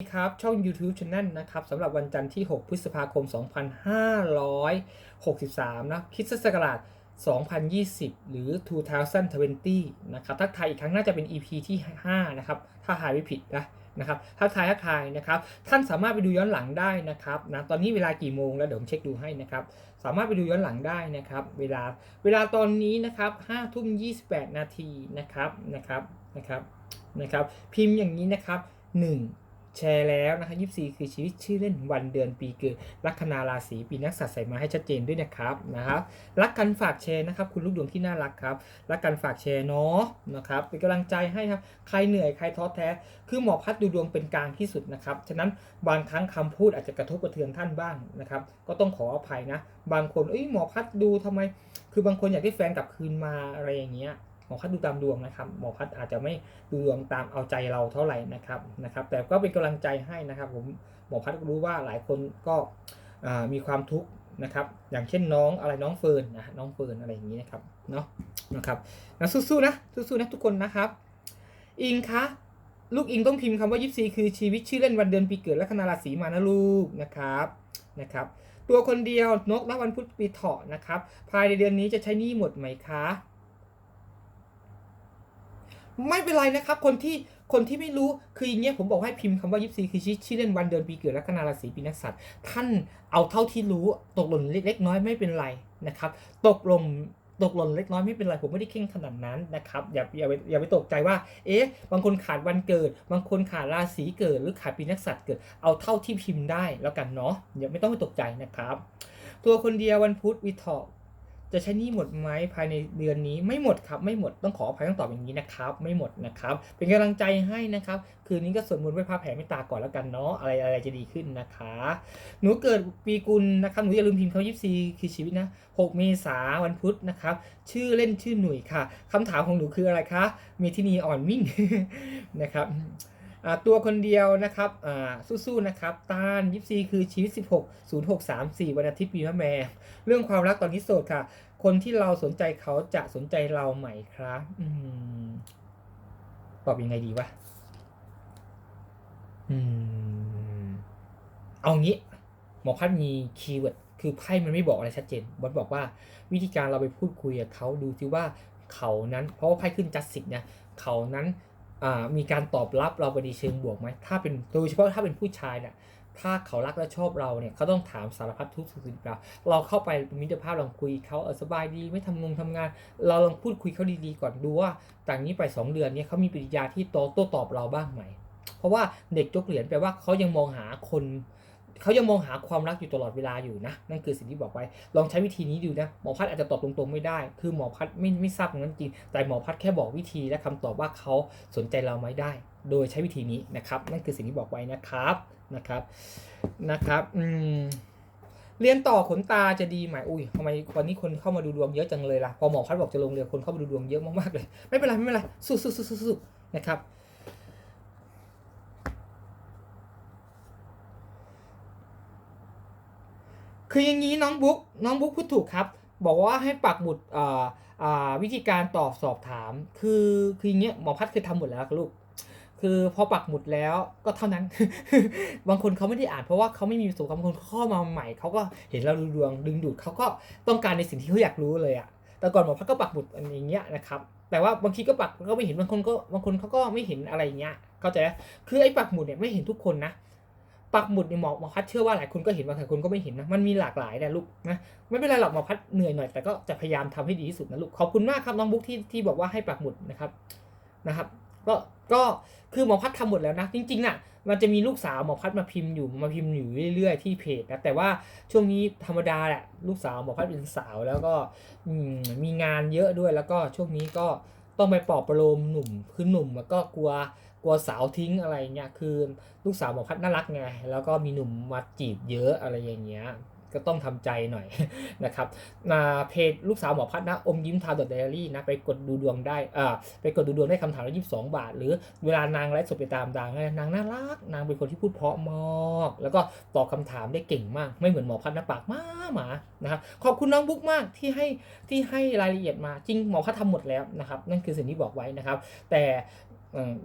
ครับช่อง YouTube Channel นะครับสำหรับวันจันทร์ที่ 6 พฤษภาคม 2563 นะคริดศักราช 2020 หรือ 2020 นะครับทักทายอีกครั้งน่าจะเป็น EP ที่ 5 นะครับ ถ้าทายไม่ผิดนะนะครับทักทายทักทายนะครับ ท่านสามารถไปดูย้อนหลังได้นะครับนะตอนนี้เวลากี่โมงแล้วเดี๋ยวผมเช็คดูให้นะครับ สามารถไปดูย้อนหลังได้นะครับ เวลาเวลาตอนนี้นะครับ5ทุ่ม28 นาทีนะครับนะครับนะครับนะครับ พิมพ์อย่างนี้นะครับ 1 แชร์แล้วนะคะ24 คือชีวิตชื่อเล่นวันเดือนปีเกิดลัคนาราศีปีนักษัตริย์ใส่มาให้ชัดเจนด้วยนะครับนะครับรักกันฝากแชร์นะครับ คุณลูกดวงที่น่ารักครับรักกันฝากแชร์เนาะนะครับเป็นกำลังใจให้ครับใครเหนื่อยใครท้อแท้ คือหมอพัดดูดวงเป็นกลางที่สุดนะครับฉะนั้นบางครั้งคำพูดอาจจะกระทบกระเทือนท่านบ้างนะครับ ก็ต้องขออภัยนะ บางคนเอ้ยหมอพัดดูทำไม คือบางคนอยากได้แฟนกลับคืนมาอะไรอย่างเงี้ย หมอพัดดูตามดวงนะครับ หมอพัดอาจจะไม่ดูดวงตามเอาใจเราเท่าไหร่นะครับนะครับ แต่ก็เป็นกำลังใจให้นะครับผมหมอพัดรู้ว่าหลายคนก็มีความทุกข์นะครับ อย่างเช่นน้องอะไรน้องเฟิร์นนะน้องเฟิร์นอะไรอย่างนี้นะครับเนาะนะครับนะสู้ๆนะสู้ๆนะทุกคนนะครับ อิงคะลูกอิงต้องพิมพ์คำว่ายิปซีคือชีวิตชื่อเล่นวันเดือนปีเกิดและคณาราศีมานะลูกนะครับนะครับ ตัวคนเดียวนกและวันพุธปีเถาะนะครับ ภายในเดือนนี้จะใช้นี้หมดไหมคะ ไม่เป็นไรนะครับ คนที่คนที่ไม่รู้คืออย่างเงี้ยผมบอกให้พิมพ์คำว่ายิปซีคือชื่อเล่นวันเดือนปีเกิดและคณาราศีปีนักษัตริย์ท่านเอาเท่าที่รู้ตกหล่นเล็ก ๆ น้อยไม่เป็นไรนะครับตกลงตกหล่นเล็กน้อยไม่เป็นไรผมไม่ได้เข่งขนาดนั้นนะครับอย่าอย่าไปอย่าไปตกใจว่า เอ๊ะ บางคนขาดวันเกิด บางคนขาดราศีเกิด หรือขาดปีนักษัตริย์เกิดเอาเท่าที่พิมพ์ได้แล้วกันเนาะอย่าไม่ต้องไปตกใจนะครับ ตัวคนเดียววันพุธวิทอ จะใช้หนี้หมดไหมภายในเดือนนี้ไม่หมดครับไม่หมดต้องขออภัยต้องตอบอย่างนี้นะครับ ไม่หมดนะครับ เป็นกำลังใจให้นะครับ คืนนี้ก็สวดมนต์ไหว้พระแผ่เมตตาก่อนแล้วกันเนาะอะไรอะไรจะดีขึ้นนะคะ หนูเกิดปีกุลนะครับหนูอย่าลืมพิมพ์เขายิปซีคือชีวิตนะ 6 เมษาวันพุธนะครับ ชื่อเล่นชื่อหนุ่ยค่ะคำถามของหนูคืออะไรคะเมทินีอ่อนมิ่งนะครับ ตัวคนเดียวนะครับสู้ๆนะครับต้านยิปซีคือชีวิต 16 06 34 วันอาทิตย์ปีมะแม่ เรื่องความรักตอนนี้โสดค่ะ คนที่เราสนใจเขาจะสนใจเราไหมครับอืตอบยังไงดีวะอเอางี้หมอพัดมีคีย์เวิร์ดคือไพ่มันไม่บอกอะไรชัดเจนบอสบอกว่าวิธีการเราไปพูดคุยกับเขาดูซิว่าเขานั้น เพราะว่าไพ่ขึ้นจัดสิกเนี่ยเขานั้น มีการตอบรับเราไปในเชิงบวกไหมถ้าเป็นโดยเฉพาะถ้าเป็นผู้ชายเนี่ยถ้าเขารักและชอบเราเนี่ยเขาต้องถามสารพัดทุกสุขดิบเราเราเข้าไปมิตรภาพลองคุยเขาเออสบายดีไม่ทำงงทำงาน เราลองพูดคุยเขาดีๆก่อนดูว่าจากนี้ไป 2 เดือนเนี่ยเขามีปฏิกิริยาที่โตโต้ตอบเราบ้างไหม เพราะว่าเด็กยกเหรียญแปลว่าเขายังมองหาคน เขายังมองหาความรักอยู่ตลอดเวลาอยู่นะ นั่นคือสิ่งที่บอกไว้ ลองใช้วิธีนี้ดูนะ หมอพัดอาจจะตอบตรงๆไม่ได้ คือหมอพัดไม่ไม่ทราบตรงนั้นจริง แต่หมอพัดแค่บอกวิธีและคำตอบว่าเขาสนใจเราไหมได้ โดยใช้วิธีนี้นะครับ นั่นคือสิ่งที่บอกไว้นะครับ นะครับ นะครับ อืมเรียนต่อขนตาจะดีไหมอุ้ยทำไมวันนี้คนเข้ามาดูดวงเยอะจังเลยล่ะ พอหมอพัดบอกจะลงเรียนคนเข้ามาดูดวงเยอะมากๆเลย ไม่เป็นไรไม่เป็นไร สู้สู้สู้สู้สู้นะครับ คืออย่างนี้น้องบุ๊กน้องบุ๊กพูดถูกครับ บอกว่าให้ปักหมุดวิธีการตอบสอบถาม คือคืออย่างเงี้ยหมอพัดเคยทำหมดแล้วครับลูกคือพอปักหมุดแล้วก็เท่านั้น บางคนเขาไม่ได้อ่านเพราะว่าเขาไม่มีประสบการณ์บางคนข้ามาใหม่เขาก็เห็นเราดูดวงดึงดูดเขาก็ต้องการในสิ่งที่เขาอยากรู้เลยอะแต่ก่อนหมอพัดก็ปักหมุดอันอย่างเงี้ยนะครับแต่ว่าบางทีก็ปักก็ไม่เห็นบางคนก็บางคนเขาก็ไม่เห็นอะไรอย่างเงี้ยเข้าใจไหมคือไอ้ปักหมุดเนี่ยไม่เห็นทุกคนนะ ปักหมุดเนี่ยหมอหมอพัดเชื่อว่าหลายคนก็เห็นบางคนก็ไม่เห็นนะมันมีหลากหลายนะลูกนะไม่เป็นไรหรอกหมอพัดเหนื่อยหน่อยแต่ก็จะพยายามทำให้ดีที่สุดนะลูกขอบคุณมากครับน้องบุ๊กที่ที่บอกว่าให้ปักหมุดนะครับนะครับ ก็ก็คือหมอพัดทำหมดแล้วนะ จริงๆน่ะมันจะมีลูกสาวหมอพัดมาพิมพ์อยู่มาพิมพ์อยู่เรื่อยๆที่เพจนะแต่ว่าช่วงนี้ธรรมดาแหละลูกสาวหมอพัดเป็นสาวแล้วก็มีงานเยอะด้วยแล้วก็ช่วงนี้ก็ต้องไปปลอบประโลมหนุ่มคือหนุ่มแล้วก็กลัว กลัวสาวทิ้งอะไรเงี้ยคือลูกสาวหมอพัดน่ารักไงแล้วก็มีหนุ่มมาจีบเยอะอะไรอย่างเงี้ยก็ต้องทำใจหน่อยนะครับนาเพจลูกสาวหมอพัดนะอมยิ้มทาวดอทไดอารี่นะไปกดดูดวงได้อ่าไปกดดูดวงได้คำถามละยี่สิบสองบาท หรือเวลานางไลฟ์สดไปตามดังนางน่ารัก นางเป็นคนที่พูดเพราะมากแล้วก็ตอบคำถามได้เก่งมาก ไม่เหมือนหมอพัดนะปากมาหมานะครับขอบคุณน้องบุ๊กมากที่ให้ที่ให้รายละเอียดมาจริงหมอพัดทำหมดแล้วนะครับนั่นคือสิ่งที่บอกไว้นะครับ แต่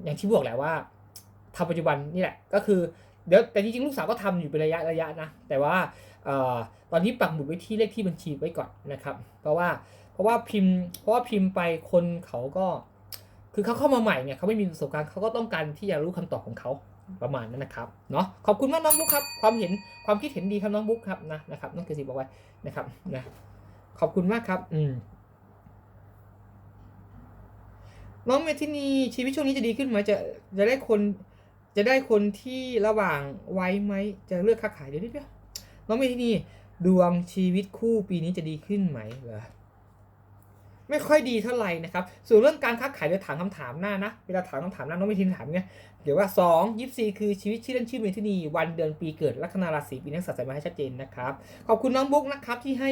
อย่างที่บอกแหละว่าทำปัจจุบันนี่แหละก็คือเดี๋ยวแต่จริงๆลูกสาวก็ทำอยู่เป็นระยะระยะนะ แต่ว่าอตอนนี้ปักหมุดไว้ที่เลขที่บัญชีไว้ก่อนนะครับ เพราะว่าเพราะว่าพิมพ์ เพราะว่าพิมพ์ไปคนเขาก็ คือเขาเข้ามาใหม่เนี่ยเขาไม่มีประสบการณ์เขาก็ต้องการที่จะรู้คำตอบของเขาประมาณนั้นนะครับเนาะขอบคุณมากน้องบุ๊กครับความเห็นความคิดเห็นดีครับน้องบุ๊กครับนะนะครับน้องเกษตรบอกไว้นะครับนะขอบคุณมากครับ อืม น้องเมทินีชีวิตช่วงนี้จะดีขึ้นไหมจะจะได้คนจะได้คนที่ระหว่างไว้ไหมจะเลือกค้าขายเดี๋ยวนิดเดียวน้องเมทินีดวงชีวิตคู่ปีนี้จะดีขึ้นไหมเหรอ ไม่ค่อยดีเท่าไหร่นะครับส่วนเรื่องการค้าขายเดี๋ยวถามคำถามหน้านะ เวลาถามคำถามหน้าน้องเมทินถามไงเดี๋ยวว่าสองยิปซีคือชีวิตชื่อเล่นชื่อเมทินีวันเดือนปีเกิดลัคนาราศีปีนักษัตริย์มาให้ชัดเจนนะครับ ขอบคุณน้องบุ๊กนะครับที่ให้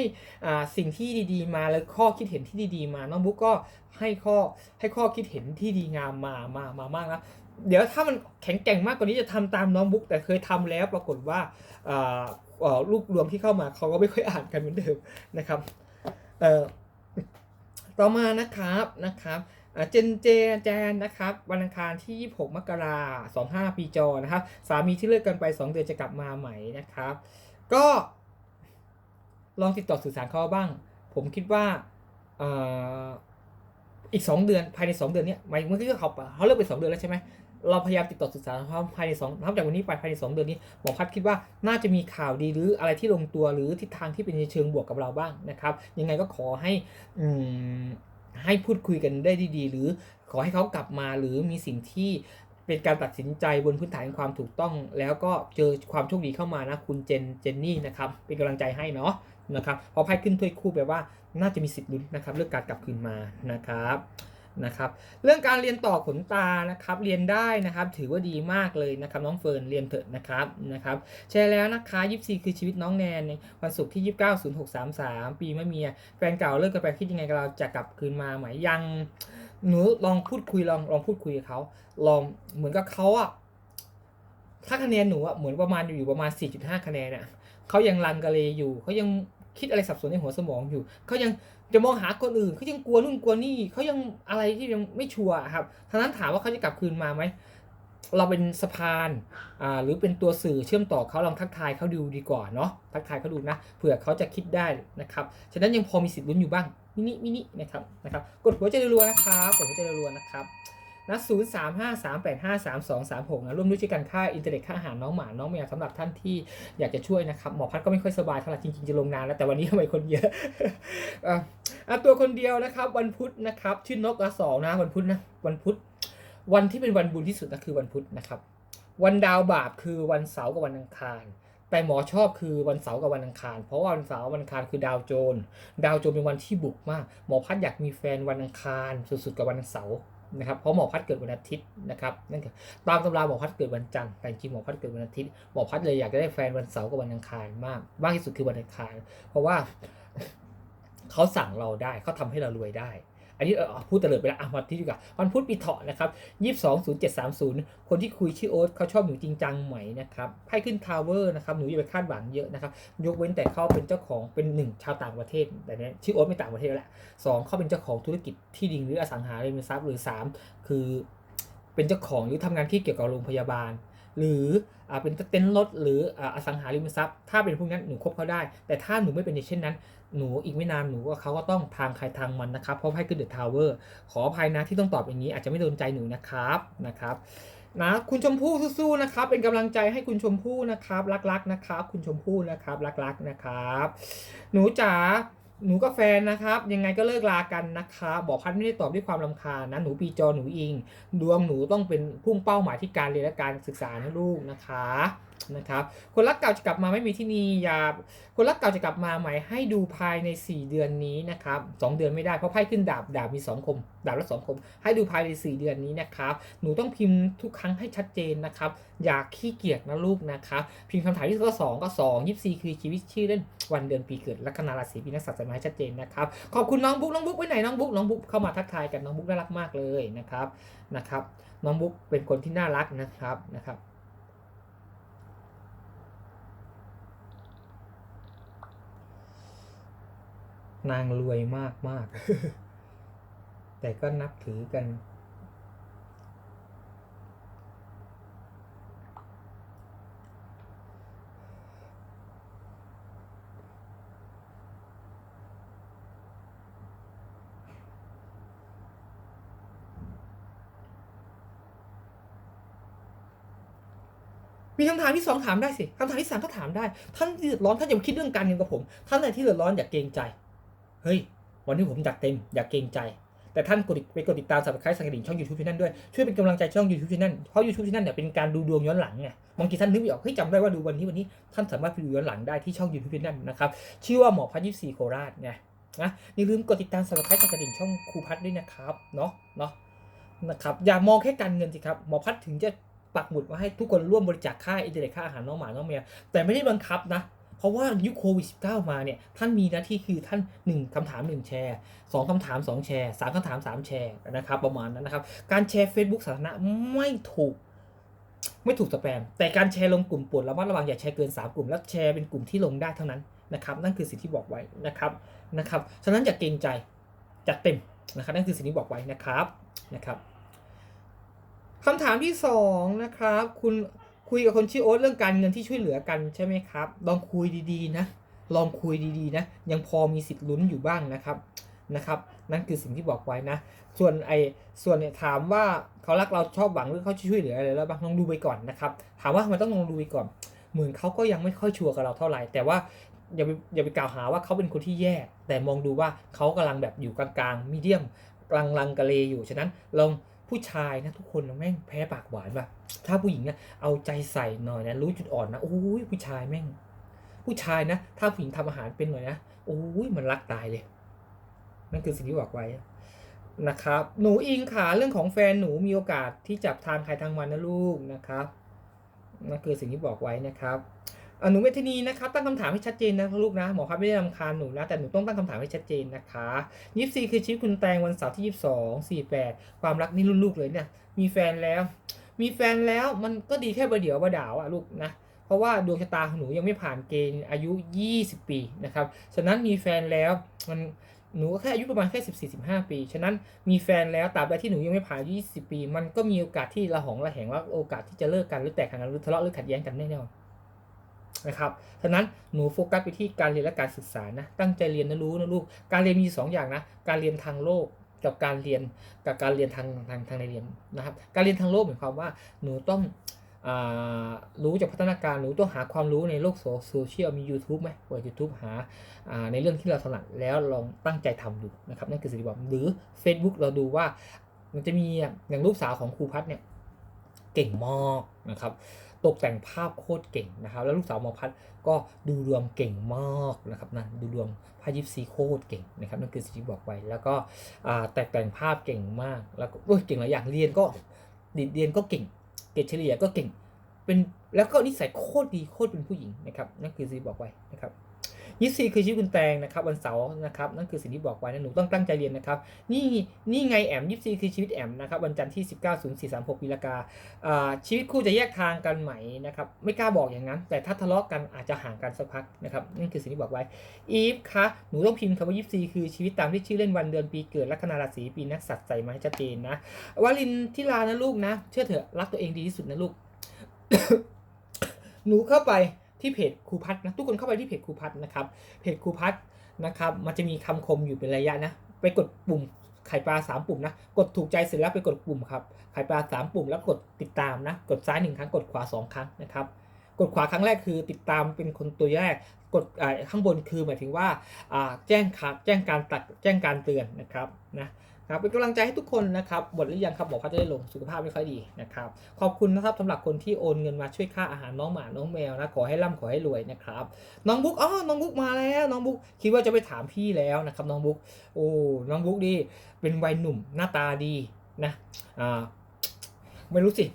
สิ่งที่ดีๆ มาแล้วข้อคิดเห็นที่ดีๆ มา น้องบุ๊กก็ให้ข้อให้ข้อคิดเห็นที่ดีงามมามามามากนะเดี๋ยวถ้ามันแข็งแกร่งมากกว่านี้จะทำตามน้องบุ๊กแต่เคยทำแล้วปรากฏว่าอ่าเอ่อรูปรวมที่เข้ามาเขาก็ไม่ค่อยอ่านกันเหมือนเดิมนะครับเอ่อ ต่อมานะครับนะครับเจนเจแจนนะครับวันอังคารที่ 26 มกราคม25ปีจอนะครับสามีที่เลิกกันไป 2 เดือนจะกลับมาใหม่นะครับ ก็ลองติดต่อสื่อสารเขาบ้าง ผมคิดว่าอีก 2 เดือนภายใน 2 เดือนเนี้ยหมายเมื่อกี้เขาเขาเลิกไป 2 เดือนแล้วใช่ไหม เราพยายามติดต่อสื่อสารเขาภายใน2นับจากวันนี้ไปภายใน2เดือนนี้หมอพัดคิดว่าน่าจะมีข่าวดีหรืออะไรที่ลงตัวหรือทิศทางที่เป็นในเชิงบวกกับเราบ้างนะครับยังไงก็ขอให้อให้พูดคุยกันได้ดีๆ หรือขอให้เขากลับมาหรือมีสิ่งที่เป็นการตัดสินใจบนพื้นฐานความถูกต้อง แล้วก็เจอความโชคดีเข้ามานะคุณเจนเจนนี่นะครับเป็นกำลังใจให้เนาะนะครับพอไพ่ขึ้นถ้วยคู่แปลว่าน่าจะมีสิทธิ์ลุ้นนะครับเรื่องการกลับคืนมานะครับ นะครับเรื่องการเรียนต่อขนตานะครับเรียนได้นะครับถือว่าดีมากเลยนะครับน้องเฟิร์นเรียนเถอะนะครับนะครับแชร์แล้วนะคะยิปซีคือชีวิตน้องแนนในวันศุกร์ที่ 29 06 33 ปีมะเมียแฟนเก่าเลิกกันไปคิดยังไงกับเราจะกลับคืนมาไหมยังหนูลองพูดคุยลองลองพูดคุยกับเขาลองเหมือนกับเขาอะถ้าคะแนนหนูอะเหมือนประมาณอยู่ประมาณ 4.5 คะแนนอะเขายังลังกะเลอยู่เขายังคิดอะไรสับสนในหัวสมองอยู่เขายัง จะมองหาคนอื่นเขายังกลัวนู่นกลัวนี่เขายังอะไรที่ยังไม่ชัวร์อะครับทั้งนั้นถามว่าเขาจะกลับคืนมาไหมเราเป็นสะพานอ่าหรือเป็นตัวสื่อเชื่อมต่อเขาลองทักทายเขาดูดีกว่าเนาะทักทายเขาดูนะเผื่อเขาจะคิดได้นะครับฉะนั้นยังพอมีสิทธิ์ลุ้นอยู่บ้างมินิมินินะครับนะครับกดหัวใจรัวๆนะครับกดหัวใจรัวๆนะครับ นะศูนย์สามห้าสามแปดห้าสามสองสามหกนะร่วมด้วยช่วยกันค่าอินเทอร์เน็ตค่าอาหารน้องหมา น้องแมวสำหรับท่านที่อยากจะช่วยนะครับหมอพัดก็ไม่ค่อยสบายเท่าไหร่จริงๆจะลงนานแล้วแต่วันนี้ทำไมคนเยอะอะตัวคนเดียวนะครับ วันพุธนะครับ ชื่อนกละสองนะวันพุธนะวันพุธวันที่เป็นวันบุญที่สุดนะคือวันพุธนะครับ วันดาวบาปคือวันเสาร์กับวันอังคารแต่หมอชอบคือวันเสาร์กับวันอังคาร เพราะว่าวันเสาร์วันอังคารคือดาวโจร ดาวโจรเป็นวันที่บุกมาก หมอพัดอยากมีแฟนวันอังคารสุดๆกับวันเสาร์ นะครับเพราะหมอพัดเกิดวันอาทิตย์นะครับนั่นคือตามตำราหมอพัดเกิดวันจันทร์แต่จริงหมอพัดเกิดวันอาทิตย์หมอพัดเลยอยากจะได้แฟนวันเสาร์กับวันอังคารมากมากที่สุดคือวันอังคาร เพราะว่าเขาสั่งเราได้เขาทำให้เรารวยได้ อันนี้พูดเตลิดไปแล้วอะมาที่ดีกว่าวันพุธปีเถาะนะครับยี่สิบสองศูนย์เจ็ดสามศูนย์คนที่คุยชื่อโอ๊ตเขาชอบหนูจริงจังไหมนะครับไพ่ขึ้นทาวเวอร์นะครับหนูอย่าไปคาดหวังเยอะนะครับยกเว้นแต่เขาเป็นเจ้าของเป็นหนึ่งชาวต่างประเทศ แต่เนี้ยชื่อโอ๊ตไม่ต่างประเทศแล้วแหละสองเขาเป็นเจ้าของธุรกิจที่ดินหรืออสังหาริมทรัพย์หรือสามคือเป็นเจ้าของหรือทำงานที่เกี่ยวกับโรงพยาบาล หรือเป็นเต็นท์รถหรืออ่าอสังหาริมทรัพย์ ถ้าเป็นพวกนั้นหนูคบเขาได้ แต่ถ้าหนูไม่เป็นเช่นนั้น หนูอีกไม่นานหนูก็เขาก็ต้องทางใครทางมันนะครับ เพราะไพ่ขึ้นเดอะทาวเวอร์ขออภัยนะที่ต้องตอบอย่างนี้ อาจจะไม่โดนใจหนูนะครับนะครับนะคุณชมพู่สู้ๆนะครับ เป็นกำลังใจให้คุณชมพู่นะครับ รักๆนะครับ คุณชมพู่นะครับ รักๆนะครับ หนูจ๋า หนูกับแฟนนะครับ ยังไงก็เลิกลากันนะคะ บอกพัดไม่ได้ตอบด้วยความรำคาญนะหนูปีจอหนูอิง ดวงหนูต้องเป็นพุ่งเป้าหมายที่การเรียนและการศึกษานะลูกนะคะนะครับคนรักเก่าจะกลับมาไม่มีที่นี่อย่าคนรักเก่าจะกลับมาใหม่ให้ดูภายใน 4 เดือนนี้นะครับสเดือนไม่ได้เพราะไพ่ขึ้นดาบดาบมี2คมดาบละสองคม ให้ดูภายใน 4 เดือนนี้นะครับหนูต้องพิมพ์ทุกครั้งให้ชัดเจนนะครับอย่าขี้เกียจนะลูกนะครับพิมพ์คำถามที่ข้อสองก็สองยี่สี่คือชีวิตชื่อเล่นวันเดือนปีเกิดลัคนาราศีปีนักสัตว์มาให้ชัดเจนนะครับ ขอบคุณน้องบุ๊กน้องบุ๊กไปไหนน้องบุ๊กน้องบุ๊กเข้ามาทักทายกันน้องบุ๊กน่ารักมากเลยนะครับนะครับ น้องบุ๊กเป็นคนที่น่ารักนะครับนะครับนางรวยมากมาก แต่ก็นับถือกัน มีคำถามที่สองถามได้สิคำถามที่สามก็ถามได้ ท่านที่เดือดร้อนท่านอย่ามาคิดเรื่องการเงินกับผม ท่านไหนที่เดือดร้อนอย่าเกรงใจ เฮ้ย วันนี้ผมจัดเต็มอย่าเกรงใจ แต่ท่านกดไปกดติดตามสับสไครต์สังกระดิ่งช่องยูทูบช่องด้วย ช่วยเป็นกำลังใจช่องยูทูบช่องเพราะยูทูบช่องเนี่ยเป็นการดูดวงย้อนหลังไง บางทีท่านนึกไม่ออก เฮ้ยจำได้ว่าดูวันนี้วันนี้ ท่านสามารถไปดูย้อนหลังได้ที่ช่องยูทูบช่องนะครับ ชื่อว่าหมอพัฒน์ยี่สี่โคราชไงนะอย่าลืมกดติดตามสับสไครต์สังกดิ่งช่องครูพัฒด้วยนะครับ เนาะเนาะนะครับ อย่ามองแค่การเงินสิครับ หมอพัฒถึงจะ ปักหมุดว่าให้ทุกคนร่วมบริจาคค่าอินเทอร์เน็ตค่าอาหารน้องหมาน้องแมวแต่ไม่ได้บังคับนะ เพราะว่ายุคโควิด -19 มาเนี่ยท่านมีหน้าที่คือท่าน 1คำถาม 1 แชร์ 2คำถาม 2 แชร์ 3คำถาม 3 แชร์นะครับประมาณนั้นนะครับ การแชร์ Facebook สาธารณะไม่ถูกไม่ถูกสแปม แต่การแชร์ลงกลุ่มปวดระมัดระวังอย่าแชร์เกิน 3 กลุ่ม แล้วแชร์เป็นกลุ่มที่ลงได้เท่านั้นนะครับ นั่นคือสิ่งที่บอกไว้นะครับนะครับ ฉะนั้นอย่าเกรงใจจัดเต็มนะครับ นั่นคือสิ่งที่บอกไว้นะครับนะครับ คำถามที่สองนะครับ คุณคุยกับคนชื่อโอ๊ตเรื่องการเงินที่ช่วยเหลือกันใช่ไหมครับ ลองคุยดีๆ นะ ลองคุยดีๆ นะ ยังพอมีสิทธิ์ลุ้นอยู่บ้างนะครับ นะครับ นั่นคือสิ่งที่บอกไว้นะ ส่วนไอ้ ส่วนเนี่ยถามว่าเขารักเราชอบหวังหรือเขาช่วยเหลืออะไรแล้วบ้างลองดูไปก่อนนะครับ ถามว่าทำไมต้องลองดูไปก่อน เหมือนเขาก็ยังไม่ค่อยชัวร์กับเราเท่าไหร่ แต่ว่าอย่าไปอย่าไปกล่าวหาว่าเขาเป็นคนที่แย่ แต่มองดูว่าเขากำลังแบบอยู่กลางๆมีเดียมกลางลังกะเลอยู่ ฉะนั้นลอง ผู้ชายนะทุกคนแม่งแพ้ปากหวานป่ะถ้าผู้หญิงเนี่ยเอาใจใส่หน่อยนะรู้จุดอ่อนนะโอ้ยผู้ชายแม่ง ผู้ชายนะ ถ้าผู้หญิงทำอาหารเป็นหน่อยนะโอ้ยมันรักตายเลย นั่นคือสิ่งที่บอกไว้นะครับ หนูอิงขาเรื่องของแฟนหนูมีโอกาสที่จับทางใครทางมันนะลูกนะครับนั่นคือสิ่งที่บอกไว้นะครับ หนูเวทนีนะครับตั้งคำถามให้ชัดเจนนะลูกนะหมอครับไม่ได้รำคาญหนูนะแต่หนูต้องตั้งคำถามให้ชัดเจนนะคะยี่สี่คือชีวิตคุณแตงวันเสาร์ที่ยี่สิบสองสี่แปดความรักนี่รุ่นลูกเลยเนี่ย มีแฟนแล้ว มีแฟนแล้วมันก็ดีแค่ประเดี๋ยวประดาวอะลูกนะเพราะว่าดวงชะตาของหนูยังไม่ผ่านเกณฑ์อายุ 20 ปีนะครับฉะนั้นมีแฟนแล้วมันหนูก็แค่อายุประมาณแค่14 15ปี ฉะนั้นมีแฟนแล้วตราบใดที่หนูยังไม่ผ่านอายุ20ปี มันก็มีโอกาสที่ระหองระแหงว่าโอกาสที่จะเลิกกันหรือแตกกันหรือทะเลาะหรือขัดแย้งกันแน่นอน นะครับฉะนั้นหนูโฟกัสไปที่การเรียนและการศึกษานะ ตั้งใจเรียนนะรู้นะลูก การเรียนมีสองอย่างนะ การเรียนทางโลกกับการเรียนกับการเรียนทางทางทางในเรียนนะครับ การเรียนทางโลกหมายความว่าหนูต้องรู้จากพัฒนาการหนูต้องหาความรู้ในโลกโซเชียลมี YouTube ไหมเปิด YouTube หาในเรื่องที่เราถนัดแล้วลองตั้งใจทำดูนะครับนั่นคือสิ่งที่บอกหรือ Facebook เราดูว่ามันจะมีอย่างลูกสาวของครูพัฒเนี่ยเก่งมากนะครับ ตกแต่งภาพโคตรเก่งนะครับ แล้วลูกสาวหมอพัฒก็ดูดวงเก่งมากนะครับนะดูดวงพายิปซีโคตรเก่งนะครับนั่นคือสิ่งที่บอกไว้แล้วก็แตกแต่งภาพเก่งมาก แล้วก็เก่งหลายอย่างเรียนก็เรียนก็เก่ง เกรดเฉลี่ยก็เก่งเป็นแล้วก็นิสัยโคตรดีโคตรเป็นผู้หญิงนะครับนั่นคือสิ่งที่บอกไว้นะครับ ยี่สี่คือชีวิตคุณแตงนะครับวันเสาร์นะครับนั่นคือสิ่งที่บอกไว้นะหนูต้องตั้งใจเรียนนะครับนี่นี่ไงแอมยี่สี่คือชีวิตแอมนะครับวันจันทร์ที่สิบเก้าศูนย์สี่สามหกวิลากาชีวิตคู่จะแยกทางกันไหมนะครับไม่กล้าบอกอย่างนั้น แต่ถ้าทะเลาะกันอาจจะห่างกันสักพักนะครับนั่นคือสิ่งที่บอกไว้อีฟคะหนูต้องพิมพ์คำว่ายี่สี่คือชีวิตตามที่ชื่อเล่นวันเดือนปีเกิดลัคนาราศีปีนักสัตว์ใส่มาให้ชัดเจนนะวลินทิลานะลูกนะ เชื่อเถอะรักตัวเองดีที่สุดนะลูกหนูเข้าไป ที่เพจครูพัฒนะทุกคนเข้าไปที่เพจครูพัฒนะครับเพจครูพัฒนะครับมันจะมีคำคมอยู่เป็นระยะนะ ไปกดปุ่มไข่ปลา 3 ปุ่มนะกดถูกใจเสร็จแล้วไปกดปุ่มครับไข่ปลา 3 ปุ่มแล้วกดติดตามนะกดซ้าย 1 ครั้งกดขวา 2 ครั้งนะครับกดขวาครั้งแรกคือติดตามเป็นคนตัวแรกกดข้างบนคือหมายถึงว่าแจ้งขาแจ้งการตัดแจ้งการเตือนนะครับนะ ครับเป็นกำลังใจให้ทุกคนนะครับหมดหรือยังครับหมอพัดจะได้ลงสุขภาพไม่ค่อยดีนะครับขอบคุณนะครับสำหรับคนที่โอนเงินมาช่วยค่าอาหารน้องหมาน้องแมวนะขอให้ร่ำขอให้รวยนะครับน้องบุ๊กอ๋อน้องบุ๊กมาแล้วน้องบุ๊กคิดว่าจะไปถามพี่แล้วนะครับน้องบุ๊กโอ้น้องบุ๊กดีเป็นวัยหนุ่มหน้าตาดีนะอ่าไม่รู้สิ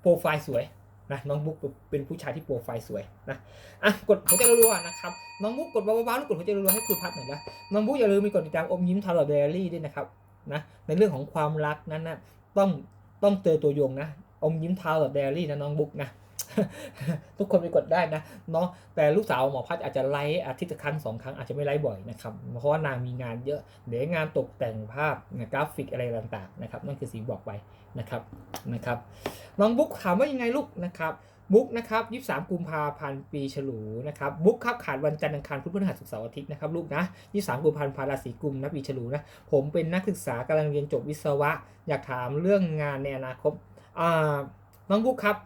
โปรไฟล์สวยนะน้องบุ๊กเป็นผู้ชายที่โปรไฟล์สวยนะอะกดหัวใจรัวๆนะครับน้องบุ๊กกดบ้าๆแล้วกดหัวใจรัวๆให้ครูพัดหน่อยนะน้องบุ๊กอย่าลืมมีกดติดตามอมยิ้มทาร์ลเดลี่ด้วยนะครับ นะในเรื่องของความรักนั้นนะต้องต้องเจอตัวยงนะอมยิ้มเท้าแบบเดลี่นะน้องบุ๊กนะ ทุกคนไปกดได้นะเนาะแต่ลูกสาวหมอพัดอาจจะไลฟ์อาทิตย์ละครั้งสองครั้งอาจจะไม่ไลฟ์บ่อยนะครับเพราะว่านางมีงานเยอะเดี๋ยวงานตกแต่งภาพกราฟิกอะไรต่างๆนะครับนั่นคือสิ่งบอกไปนะครับนะครับน้องบุ๊กถามว่ายังไงลูกนะครับบุ๊กนะครับ23 กุมภาพันธ์ปีฉลูนะครับบุ๊กครับขาดวันจันทร์อังคารพุธพฤหัสศุกร์เสาร์อาทิตย์นะครับลูกนะ23 กุมภาพันธ์พาราศีกุมนะปีฉลูนะผมเป็นนักศึกษากำลังเรียนจบวิศวะ อยากถามเรื่องงานในอนาคตอ่าน้องบุ๊กครับ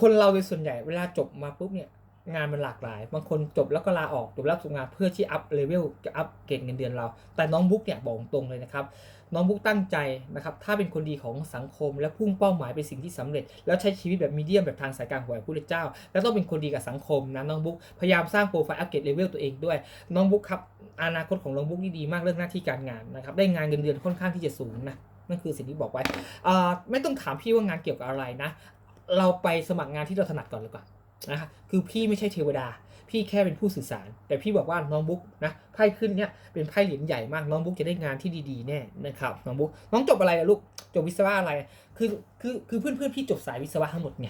คนเราโดยส่วนใหญ่เวลาจบมาปุ๊บเนี่ยงานมันหลากหลาย บางคนจบแล้วก็ลาออกจบแล้วทำงานเพื่อที่อัพเลเวลจะอัพเกรดเงินเดือนเรา แต่น้องบุ๊กเนี่ยบอกตรงเลยนะครับ น้องบุ๊กตั้งใจนะครับ ถ้าเป็นคนดีของสังคม และพุ่งเป้าหมายเป็นสิ่งที่สำเร็จ แล้วใช้ชีวิตแบบมีเดียมแบบทางสายกลางของพระพุทธเจ้า แล้วต้องเป็นคนดีกับสังคมนะน้องบุ๊กพยายามสร้างโปรไฟล์อัพเกรดเลเวลตัวเองด้วย น้องบุ๊กครับอนาคตของน้องบุ๊กนี่ดีมากเรื่องหน้าที่การงานนะครับได้งานเงินเดือนค่อนข้างที่จะสูงนะนั่นคือสิ่งที่บอกไว้อ่าไม่ต้องถามพี่ว่างานเกี่ยวกับอะไรนะ เราไปสมัครงานที่เราถนัดก่อนเลยก่อนนะครับคือพี่ไม่ใช่เทวดา พี่แค่เป็นผู้สื่อสาร แต่พี่บอกว่าน้องบุ๊กนะไพ่ขึ้นเนี่ยเป็นไพ่เหรียญใหญ่มากน้องบุ๊กจะได้งานที่ดีๆแน่นะครับน้องบุ๊กน้องจบอะไรลูกจบวิศวะอะไร คือคือคือเพื่อนเพื่อนๆพี่จบสายวิศวะทั้งหมดไง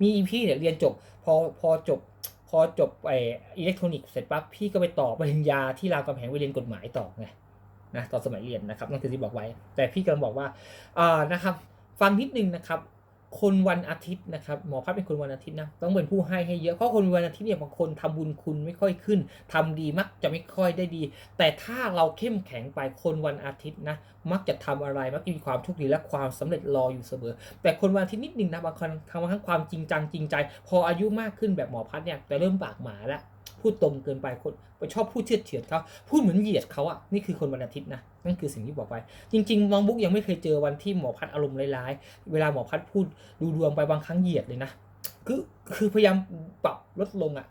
มีพี่เนี่ยเรียนจบพอพอจบพอจบไออิเล็กทรอนิกส์เสร็จปั๊บพี่ก็ไปต่อปริญญาที่รามคำแหงไปเรียนกฎหมายต่อไงนะตอนสมัยเรียนนะครับนั่นคือที่บอกไว้ แต่พี่กำลังบอกว่าอ่านะครับฟังนิดนึงนะครับ คนวันอาทิตย์นะครับหมอพัดเป็นคนวันอาทิตย์นะต้องเป็นผู้ให้ให้เยอะเพราะคนวันอาทิตย์เนี่ยบางคนทำบุญคุณไม่ค่อยขึ้นทำดีมักจะไม่ค่อยได้ดี แต่ถ้าเราเข้มแข็งไปคนวันอาทิตย์นะมักจะทำอะไรมักจะมีความโชคดีและความสำเร็จรออยู่เสมอ แต่คนวันอาทิตย์นิดนึงนะบางคนคำว่าทั้งความจริงจังจริงใจ พออายุมากขึ้นแบบหมอพัดเนี่ยจะเริ่มปากหมาแล้ว พูดตรงเกินไปคนไปชอบพูดเชื่อดเฉือนเขาพูดเหมือนเหยียดเขาอะนี่คือคนวันอาทิตย์นะนั่นคือสิ่งที่บอกไป จริงๆน้องบุ๊กยังไม่เคยเจอวันที่หมอพัดอารมณ์ร้ายๆเวลาหมอพัดพูดดูดวงไปบางครั้งเหยียดเลยนะคือคือพยายามปรับลดลงอะ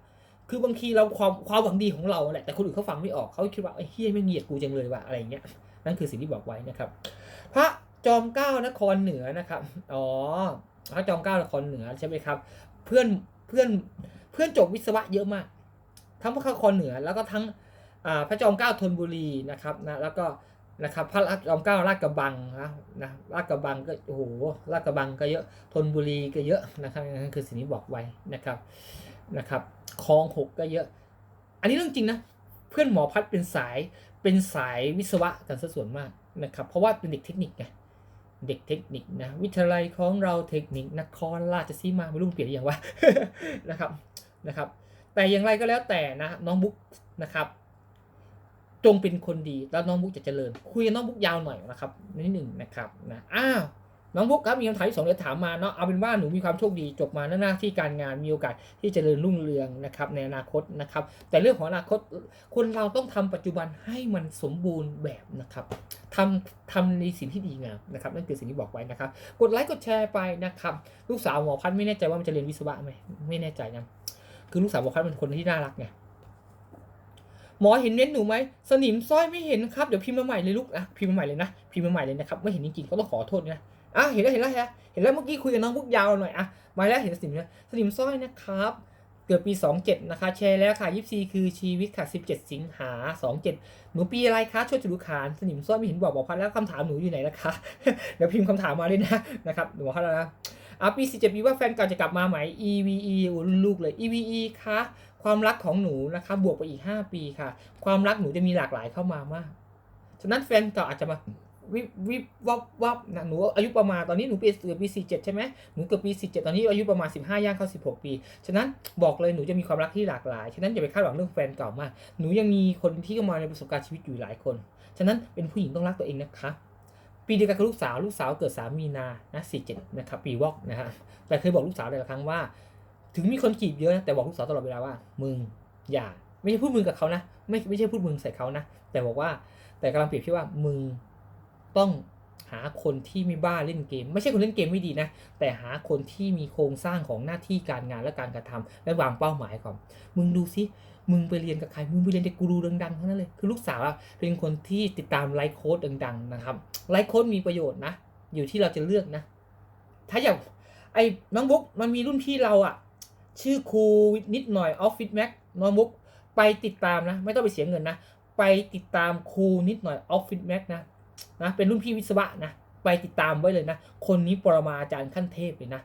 คือบางทีเราความความหวังดีของเราแหละแต่คนอื่นเขาฟังไม่ออกเขาคิดว่าไอ้เฮียไม่เหยียดกูจังเลยว่ะอะไรเงี้ยนั่นคือสิ่งที่บอกไว้นะครับ พระจอมเกล้านครเหนือนะครับอ๋อพระจอมเกล้านครเหนือใช่ไหมครับ เพื่อนเพื่อนเพื่อนจบวิศวะเยอะมาก ทั้งพระนครเหนือ แล้วก็ทั้งพระจอมเกล้าธนบุรีนะครับนะแล้วก็นะครับพระจอมเกล้าลาดกระบังนะนะลาดกระบังก็โอ้โหลาดกระบังก็เยอะธนบุรีก็เยอะนะครับนั่นคือสิ่งที่บอกไว้นะครับนะครับคลองหกก็เยอะ อันนี้เรื่องจริงนะเพื่อนหมอพัดเป็นสายเป็นสายวิศวะกันซะส่วนมากนะครับเพราะว่าเป็นเด็กเทคนิคไงเด็กเทคนิคนะวิทยาลัยของเราเทคนิคนครราชสีมาไม่รู้เปลี่ยนอยังวะนะครับนะครับ แต่อย่างไรก็แล้วแต่นะน้องบุ๊กนะครับ จงเป็นคนดีแล้วน้องบุ๊กจะเจริญ คุยกับน้องบุ๊กยาวหน่อยนะครับนิดหนึ่งนะครับนะอ้าวน้องบุ๊กครับมีคำถามที่สองเดี๋ยวถามมาเนาะเอาเป็นว่าหนูมีความโชคดีจบมาหน้าที่การงานมีโอกาสที่จะเจริญรุ่งเรืองนะครับในอนาคตนะครับ แต่เรื่องของอนาคตคนเราต้องทำปัจจุบันให้มันสมบูรณ์แบบนะครับทำทำในสิ่งที่ดีงามนะครับนั่นคือสิ่งที่บอกไว้นะครับ กดไลค์กดแชร์ไปนะครับ ลูกสาวหมอพันธ์ไม่แน่ใจว่ามันจะเรียนวิศวะไหมไม่แน่ใจนะ คือลูกสาวหมอพันธ์เป็นคนที่น่ารักไงหมอเห็นเน้นหนูไหมสนิมสร้อยไม่เห็นครับเดี๋ยวพิมพ์มาใหม่เลยลูกอะพิมพ์มาใหม่เลยนะพิมพ์มาใหม่เลยนะครับไม่เห็นจริงๆก็ต้องขอโทษนะอะเห็นแล้วเห็นแล้วเห็นแล้วเห็นแล้วเมื่อกี้คุยกับน้องพุกยาวหน่อยอะมาแล้วเห็นสนิมแล้วสนิมสร้อยนะครับเกิดปี 27 นะคะ แชร์แล้วค่ะ 24 คือชีวิตค่ะ 17 สิงหา 27 หนูปีอะไรคะ ช่วยจุลุขานสนิมสร้อยไม่เห็นบอกบอกพันแล้วคำถามหนูอยู่ไหนนะคะ เดี๋ยวพิมพ์คำถามมาเลยนะ นะครับหนูบอกพันแล้วนะ อะปี47ปีว่าแฟนเก่าจะกลับมาไหม EVE รุ่นลูกเลย EVE คะความรักของหนูนะคะบวกไปอีก 5 ปีค่ะ ความรักหนูจะมีหลากหลายเข้ามามาก ฉะนั้นแฟนเก่าอาจจะมาวิบวิบวับวับนะหนูอายุประมาณตอนนี้หนูปีเกิดปี47ใช่ไหมหนูเกิดปี47ตอนนี้อายุประมาณ15ย่างเข้า16ปี ฉะนั้นบอกเลยหนูจะมีความรักที่หลากหลาย ฉะนั้นอย่าไปคาดหวังเรื่องแฟนเก่ามาก หนูยังมีคนที่เข้ามาในประสบการณ์ชีวิตอยู่หลายคน ฉะนั้นเป็นผู้หญิงต้องรักตัวเองนะคะ ปีเดียวกันกับลูกสาวลูกสาวเกิด 3 มีนานะ47นะครับปีวอกนะฮะแต่เคยบอกลูกสาวหลายครั้งว่า ถึงมีคนจีบเยอะนะแต่บอกลูกสาวตลอดเวลาว่า มึงอย่าไม่ใช่พูดมึงกับเขานะ ไม่ไม่ใช่พูดมึงใส่เขานะ แต่บอกว่าแต่กำลังเปรียบเทียบว่ามึงต้องาคนที่ไม่บ้าเล่นเกม ไม่ใช่คนเล่นเกมไม่ดีนะ แต่หาคนที่มีโครงสร้างของหน้าที่การงานและการกระทำและวางเป้าหมายก่อนมึงดูซิมึงไปเรียนกับใคร มึงไปเรียนกับกูรูดังๆเทั้งนั้นเลย คือลูกสาวอะเป็นคนที่ติดตามไลฟ์โค้ดดังๆนะครับไลฟ์โค้ดมีประโยชน์นะ อยู่ที่เราจะเลือกนะ ถ้าอย่างไอ้น้องบุ๊กมันมีรุ่นพี่เราอะชื่อครูนิดหน่อยออฟฟิศแม็กน้องบุ๊กไปติดตามนะ ไม่ต้องไปเสียเงินนะ ไปติดตามครูนิดหน่อยออฟฟิศแม็กนะ นะเป็นรุ่นพี่วิศวะนะไปติดตามไว้เลยนะ คนนี้ปรมาอาจารย์ขั้นเทพเลยนะ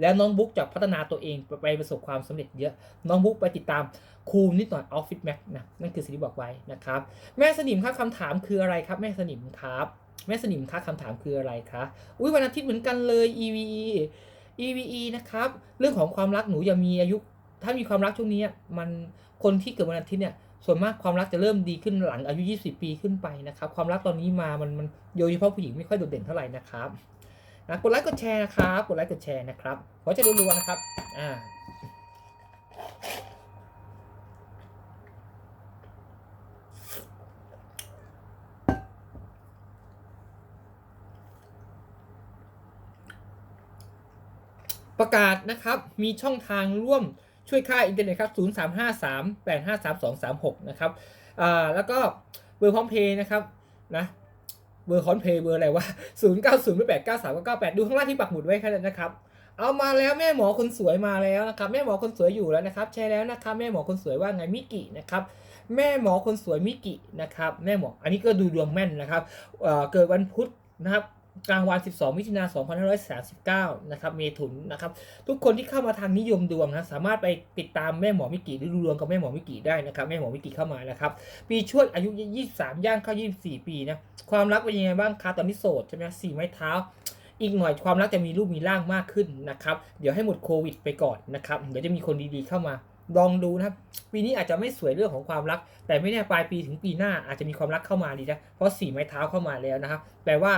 แล้วน้องบุ๊กจะพัฒนาตัวเองไปประสบความสำเร็จเยอะ น้องบุ๊กไปติดตามครูนิดหน่อยออฟฟิศแม็กนะนั่นคือสิ่งที่บอกไว้นะครับ แม่สนิมครับคำถามคืออะไรครับ แม่สนิมครับ แม่สนิมครับคำถามคืออะไรคะอุ้ยวันอาทิตย์เหมือนกันเลย EVE EVE นะครับ เรื่องของความรักหนูอย่ามีอายุ ถ้ามีความรักช่วงนี้มันคนที่เกิดวันอาทิตย์เนี่ย ส่วนมากความรักจะเริ่มดีขึ้นหลังอายุ 20 ปีขึ้นไปนะครับ ความรักตอนนี้มามันมันโดยเฉพาะผู้หญิงไม่ค่อยโดดเด่นเท่าไหร่นะครับนะกดไลค์กดแชร์นะครับกดไลค์กดแชร์นะครับขอจะรัวๆนะครับอ่าประกาศนะครับมีช่องทางร่วม ช่วยค่าอินเทอร์เน็ตครับ0 3 5 3 8 5 3 2 3 6นะครับอ่าแล้วก็เบอร์พร้อมเพย์นะครับนะเบอร์คอนเพย์เบอร์อะไรวะ0 9 0 8 9 3 9 8ดูข้างล่างที่ปักหมุดไว้แค่นั้นนะครับเอามาแล้วแม่หมอคนสวยมาแล้วนะครับแม่หมอคนสวยอยู่แล้วนะครับแชร์แล้วนะครับแม่หมอคนสวยว่าไงมิกินะครับแม่หมอคนสวยมิกินะครับแม่หมออันนี้ก็ดูดวงแม่นนะครับเเกิดวันพุธนะครับ กลางวัน 12 มิถุนายน 2539 นะครับเมถุนนะครับ ทุกคนที่เข้ามาทางนิยมดวงนะสามารถไปติดตามแม่หมอมิกิหรือดูดวงกับแม่หมอมิกิได้นะครับ แม่หมอมิกิเข้ามานะครับ ปีชวดอายุ 23 ย่างเข้า 24 ปีนะ ความรักเป็นยังไงบ้างคะตอนนี้โสดใช่ไหมสี่ไม้เท้า อีกหน่อยความรักจะมีรูปมีร่างมากขึ้นนะครับ เดี๋ยวให้หมดโควิดไปก่อนนะครับ เดี๋ยวจะมีคนดีๆเข้ามาลองดูนะครับปีนี้อาจจะไม่สวยเรื่องของความรัก แต่ไม่แน่ปลายปีถึงปีหน้าอาจจะมีความรักเข้ามาดีนะเพราะสี่ไม้เท้าเข้ามาแล้วนะครับแปลว่า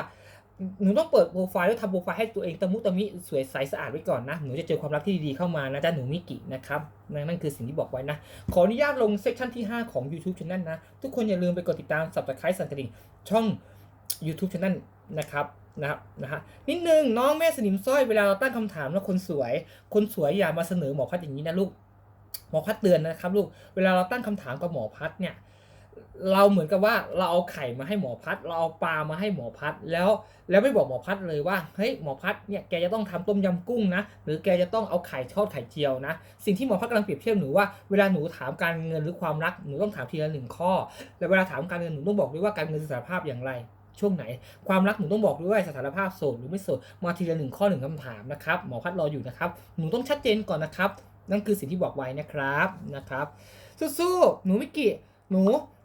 หนูต้องเปิดโปรไฟล์แล้วทำโปรไฟล์ให้ตัวเองตะมุตะมิสวยใสสะอาดไว้ก่อนนะ หนูจะเจอความรักที่ดีๆเข้ามานะจ๊ะหนูมิกินะครับนั่นนั่นคือสิ่งที่บอกไว้นะ ขออนุญาตลงเซสชันที่ 5 ของ YouTube c h anel นะ ทุกคนอย่าลืมไปกดติดตาม Subscribe สั่นกระดิ่งช่อง YouTube c h anel นะครับนะครับนะฮะนิดนึงน้องแม่สนิมสร้อยเวลาเราตั้งคำถามว่าคนสวย คนสวยอย่ามาเสนอหมอพัดอย่างนี้นะลูกหมอพัดเตือนนะครับลูกเวลาเราตั้งคำถามกับหมอพัดเนี่ย เราเหมือนกับว่าเราเอาไข่มาให้หมอพัด เราเอาปลามาให้หมอพัดแล้ว แล้วไม่บอกหมอพัดเลยว่าเฮ้ยหมอพัดเนี่ยแกจะต้องทำต้มยำกุ้งนะหรือแกจะต้องเอาไข่ทอดไข่เจียวนะ สิ่งที่หมอพัดกำลังเปรียบเทียบหนูว่าเวลาหนูถามการเงินหรือความรักหนูต้องถามทีละหนึ่งข้อ แล้วเวลาถามการเงินหนูต้องบอกด้วยว่าการเงินสถานภาพอย่างไรช่วงไหน ความรักหนูต้องบอกด้วยสถานภาพโสดหรือไม่โสดมาทีละหนึ่งข้อหนึ่งคำถามนะครับหมอพัดรออยู่นะครับหนูต้องชัดเจนก่อนนะครับ นั่นคือสิ่งที่บอกไว้นะครับนะครับสู้ๆหนูมิกิหนู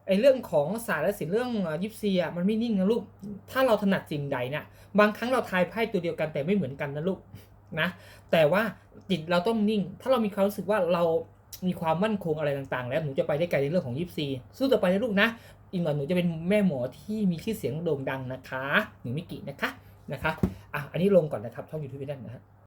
ไอเรื่องของศาสตร์และศิลป์เรื่องยิปซีอะมันไม่นิ่งนะลูก ถ้าเราถนัดสิ่งใดเนี่ยบางครั้งเราทายไพ่ตัวเดียวกันแต่ไม่เหมือนกันนะลูกนะแต่ว่าจิตเราต้องนิ่ง ถ้าเรามีความรู้สึกว่าเรามีความมั่นคงอะไรต่างๆ แล้วหนูจะไปได้ไกลในเรื่องของยิปซีสู้ต่อไปนะลูกนะอีกหน่อยหนูจะเป็นแม่หมอที่มีชื่อเสียงโด่งดังนะคะหนูมิกินะคะนะคะอะอันนี้ลงก่อนนะครับช่องยูทูบนั่นนะฮะ